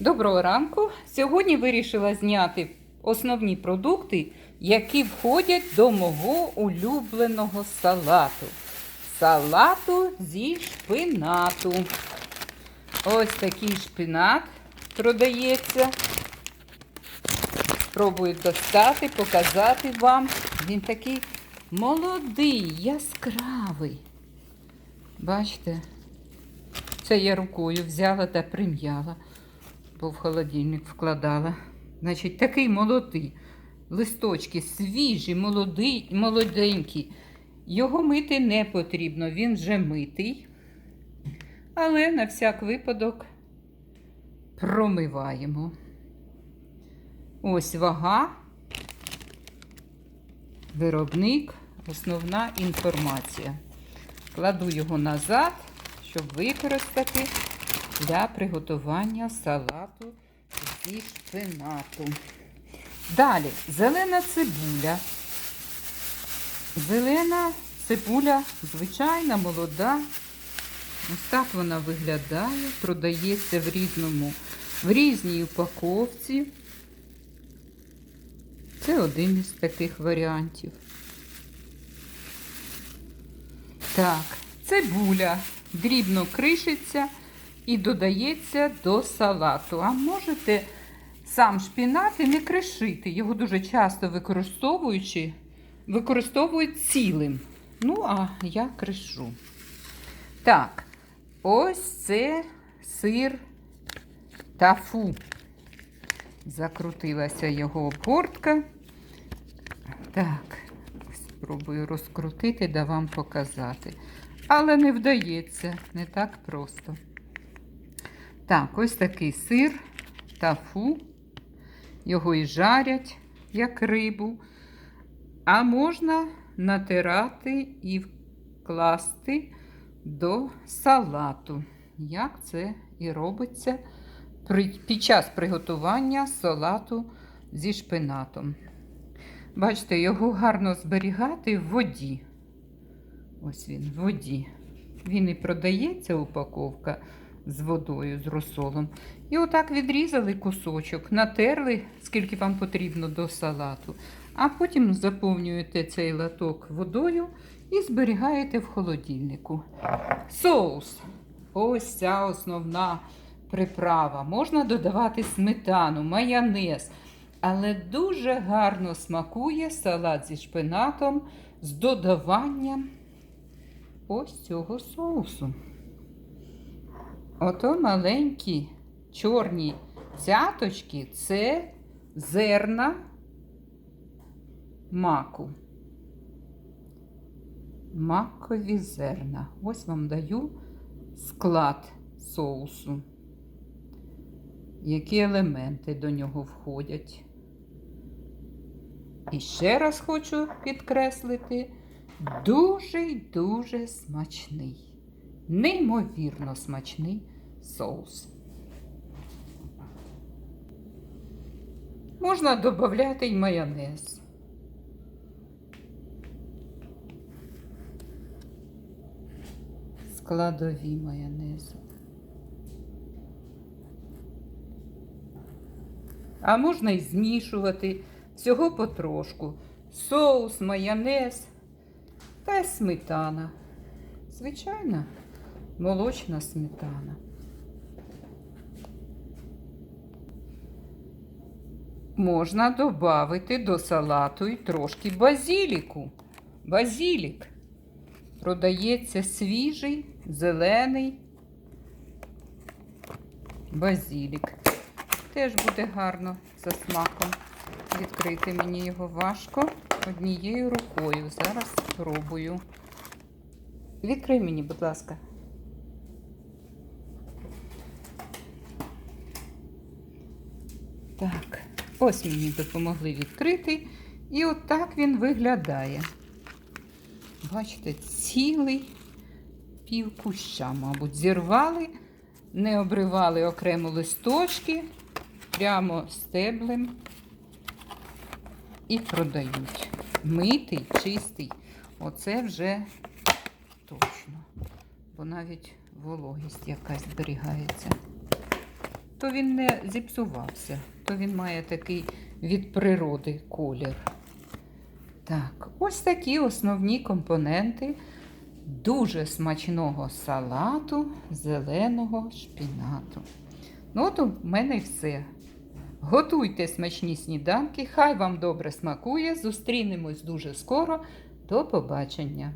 Доброго ранку. Сьогодні вирішила зняти основні продукти, які входять до мого улюбленого салату. Салату зі шпинату. Ось такий шпинат продається. Спробую достати, показати вам. Він такий молодий, яскравий. Бачите? Це я рукою взяла та прим'яла, бо в холодильник вкладала. Значить, такий молодий. Листочки свіжі, молодий, молоденькі. Його мити не потрібно, він вже митий. Але на всяк випадок промиваємо. Ось вага, виробник, основна інформація. Кладу його назад, щоб використати для приготування салату зі шпинату. Далі зелена цибуля. Зелена цибуля, звичайна, молода. Ось так вона виглядає, продається в різному, в різній упаковці. Це один із таких варіантів. Так, цибуля дрібно кришиться і додається до салату. А можете сам шпінат і не кришити. Його дуже часто використовуючи, використовують цілим. Ну, а я кришу. Так, ось це сир тафу. Закрутилася його обгортка. Так, спробую розкрутити да вам показати. Але не вдається, не так просто. Так, ось такий сир тафу. Його і жарять, як рибу. А можна натирати і вкласти до салату. Як це і робиться під час приготування салату зі шпинатом. Бачите, його гарно зберігати в воді. Ось він, в воді. Він і продається упаковка з водою, з розсолом. І отак відрізали кусочок, натерли, скільки вам потрібно до салату. А потім заповнюєте цей латок водою і зберігаєте в холодильнику. Соус. Ось ця основна приправа. Можна додавати сметану, майонез. Але дуже гарно смакує салат зі шпинатом з додаванням ось цього соусу. Ото маленькі чорні цяточки це зерна маку. Макові зерна. Ось вам даю склад соусу. Які елементи до нього входять. І ще раз хочу підкреслити, дуже дуже смачний, неймовірно смачний соус. Можна додати й майонез. Складові майонезу. А можна й змішувати всього потрошку. Соус, майонез та сметана. Звичайна молочна сметана. Можна додати до салату і трошки базіліку. Базілік. Продається свіжий, зелений базілік. Теж буде гарно за смаком. Відкрити мені його важко однією рукою. Зараз спробую. Відкрий мені, будь ласка. Так, ось мені допомогли відкрити. І отак він виглядає. Бачите, цілий пів куща, мабуть, зірвали, не обривали окремо листочки, прямо стеблем і продають. Митий, чистий. Оце вже точно. Бо навіть вологість якась зберігається. то він не зіпсувався, то він має такий від природи колір. Так, ось такі основні компоненти дуже смачного салату зеленого шпінату. Ну, от у мене й все. Готуйте смачні сніданки, хай вам добре смакує. Зустрінемось дуже скоро. До побачення!